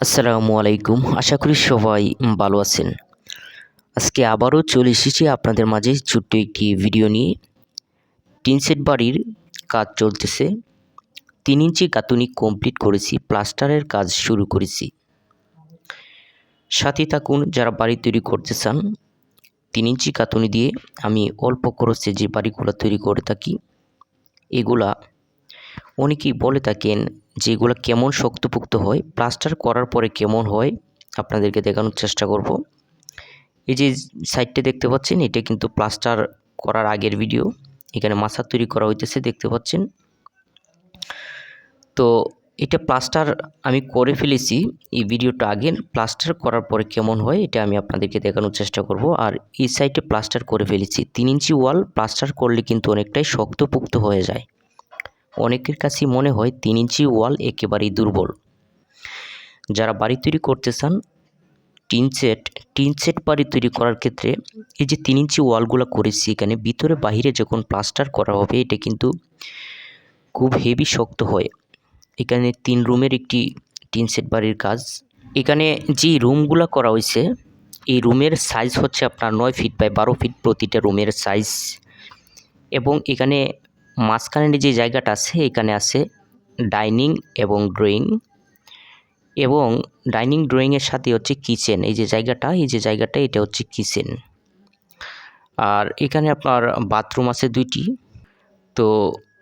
আসসালামু আলাইকুম। আশা করি সবাই ভালো আছেন। আজকে আবারও চলে এসেছি আপনাদের মাঝে ছোট্ট একটি ভিডিও নিয়ে। টিনসেট বাড়ির কাজ চলতেছে। তিন ইঞ্চি গাঁথুনি কমপ্লিট করেছি, প্লাস্টারের কাজ শুরু করেছি। সাথে থাকুন, যারা বাড়ি তৈরি করতে চান, তিন ইঞ্চি গাঁথুনি দিয়ে আমি অল্প খরচে যে বাড়িগুলো তৈরি করে থাকি, এগুলা অনেকেই বলে থাকেন যে এগুলো কেমন শক্তপোক্ত হয়? প্লাস্টার করার পরে কেমন হয়? আপনাদেরকে দেখানোর চেষ্টা করব। এই যে সাইডটা দেখতে পাচ্ছেন, এটা কিন্তু প্লাস্টার করার আগের ভিডিও এখানে মাছা তৈরি করা হইতেছে, দেখতে পাচ্ছেন? তো এটা প্লাস্টার আমি করে ফেলেছি। এই ভিডিওটা আগে প্লাস্টার করার পরে কেমন হয়, এটা আমি আপনাদেরকে দেখানোর চেষ্টা করব। আর এই সাইডে প্লাস্টার করে ফেলেছি। তিন ইঞ্চি ওয়াল প্লাস্টার করলে কিন্তু অনেকটাই শক্তপোক্ত হয়ে যায়। অনেকের কাছেই মনে হয় তিন ইঞ্চি ওয়াল একেবারেই দুর্বল। যারা বাড়ি তৈরি করতে চান, টিন সেট টিন সেট বাড়ি তৈরি করার ক্ষেত্রে এই যে তিন ইঞ্চি ওয়ালগুলো করেছি এখানে, ভিতরে বাহিরে যখন প্লাস্টার করা হবে, এটা কিন্তু খুব হেভি শক্ত হয়। এখানে তিন রুমের একটি টিন সেট বাড়ির কাজ। এখানে যে রুমগুলো করা হয়েছে, এই রুমের সাইজ হচ্ছে আপনার নয় ফিট বাই বারো ফিট প্রতিটা রুমের সাইজ এবং এখানে মাঝখানের যে জায়গাটা আছে, এখানে আছে ডাইনিং এবং ড্রয়িং। এবং ডাইনিং ড্রয়িংয়ের সাথে হচ্ছে কিচেন। এই যে জায়গাটা, এই যে জায়গাটা, এটা হচ্ছে কিচেন। আর এখানে আপনার বাথরুম আছে দুইটি। তো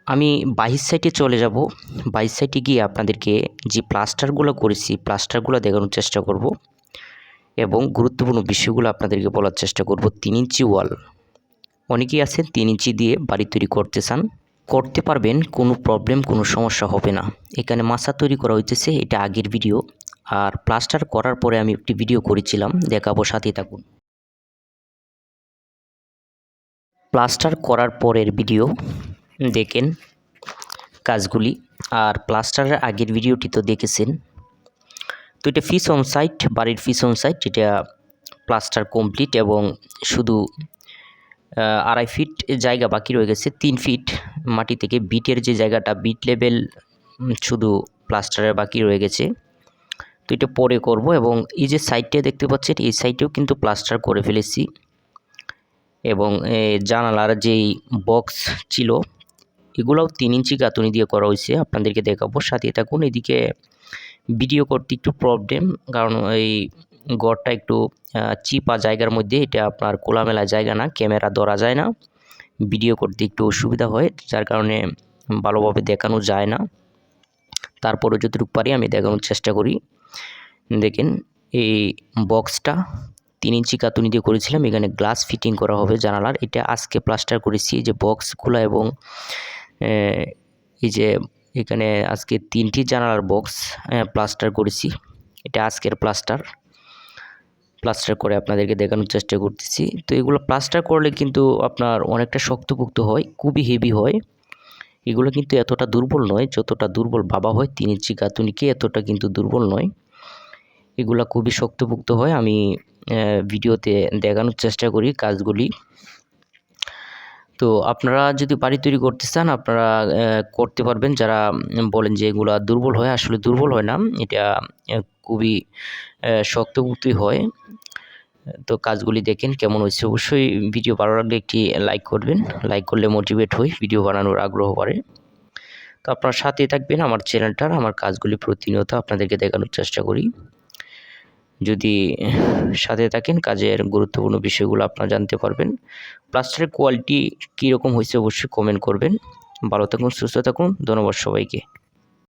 আমি বাইশ সাইডে চলে যাব। বাইশ সাইডে গিয়ে আপনাদেরকে যে প্লাস্টারগুলো করেছি, প্লাস্টারগুলো দেখানোর চেষ্টা করব এবং গুরুত্বপূর্ণ বিষয়গুলো আপনাদেরকে বলার চেষ্টা করব। তিন ইঞ্চি ওয়াল। অনেকেই আছেন তিন ইঞ্চি দিয়ে বাড়ি তৈরি করতে চান। করতে পারবেন, কোনো প্রবলেম কোনো সমস্যা হবে না। এখানে মাছা তৈরি করা হইতেছে, এটা আগের ভিডিও আর প্লাস্টার করার পরে আমি একটি ভিডিও করেছিলাম, দেখাবো সাথে থাকুন। প্লাস্টার করার পরের ভিডিও দেখেন কাজগুলি। আর প্লাস্টারের আগের ভিডিওটি তো দেখেছেন। তো এটা ফিস অন সাইট বাড়ির ফিস অন সাইট এটা প্লাস্টার কমপ্লিট এবং শুধু আড়াই ফিট জায়গা বাকি রয়ে গেছে, তিন ফিট মাটি থেকে। বিটের যে জায়গাটা, বিট লেভেল শুধু প্লাস্টারের বাকি রয়ে গেছে। তো এটা পরে করব এবং এই যে সাইডটা দেখতে পাচ্ছেন, এই সাইডেও কিন্তু প্লাস্টার করে ফেলেছি। এবং জানালার যেই বক্স ছিল, এগুলোও তিন ইঞ্চি গাঁথুনি দিয়ে করা হয়েছে। আপনাদেরকে দেখাবো, সাথে থাকুন। এদিকে ভিডিও করতে একটু প্রবলেম কারণ এই গড়টা একটু চিপা জায়গার মধ্যে, এটা আপনার খোলামেলা জায়গা না, ক্যামেরা ধরা যায় না। ভিডিও করতে একটু অসুবিধা হয়, যার কারণে ভালোভাবে দেখানো যায় না। তারপরে যতটুকু পারি আমি দেখানোর চেষ্টা করি। দেখেন, এই বক্সটা তিন ইঞ্চি কাতুনি দিয়ে করেছিলাম, এখানে গ্লাস ফিটিং করা হবে জানালার। এটা আজকে প্লাস্টার করেছি যে বক্স খোলা এবং এই যে এখানে আজকে তিনটি জানালার বক্স প্লাস্টার করেছি। এটা আজকের প্লাস্টার। প্লাস্টার করে আপনাদেরকে দেখানোর চেষ্টা করতেছি। তো এগুলো প্লাস্টার করলে কিন্তু আপনার অনেকটা শক্তপোক্ত হয়, খুবই হেভি হয়। এগুলো কিন্তু এতটা দুর্বল নয়, যতটা দুর্বল বাবা হয়, তিন ইঞ্চি গাঁথুনিকে এতটা কিন্তু দুর্বল নয়। এগুলো খুবই শক্তপোক্ত হয়, আমি ভিডিওতে দেখানোর চেষ্টা করি কাজগুলি। তো আপনারা যদি বাড়ি তৈরি করতে চান, আপনারা করতে পারবেন। যারা বলেন যে এগুলো দুর্বল হয়, আসলে দুর্বল হয় না। এটা খুবই শক্তপোক্তই হয়। তো কাজগুলি দেখেন কেমন হয়েছে। অবশ্যই ভিডিও ভালো লাগলে একটি লাইক করবেন। লাইক করলে মোটিভেট হই ভিডিও বানানোর আগ্রহ বাড়ে। তো আপনার সাথে থাকবেন আমার চ্যানেলটার আমার কাজগুলি প্রতিনিয়ত আপনাদেরকে দেখানোর চেষ্টা করি। যদি সাথে থাকেন, কাজের গুরুত্বপূর্ণ বিষয়গুলো আপনারা জানতে পারবেন। প্লাস্টারের কোয়ালিটি কীরকম হয়েছে অবশ্যই কমেন্ট করবেন। ভালো থাকুন, সুস্থ থাকুন। ধন্যবাদ সবাইকে।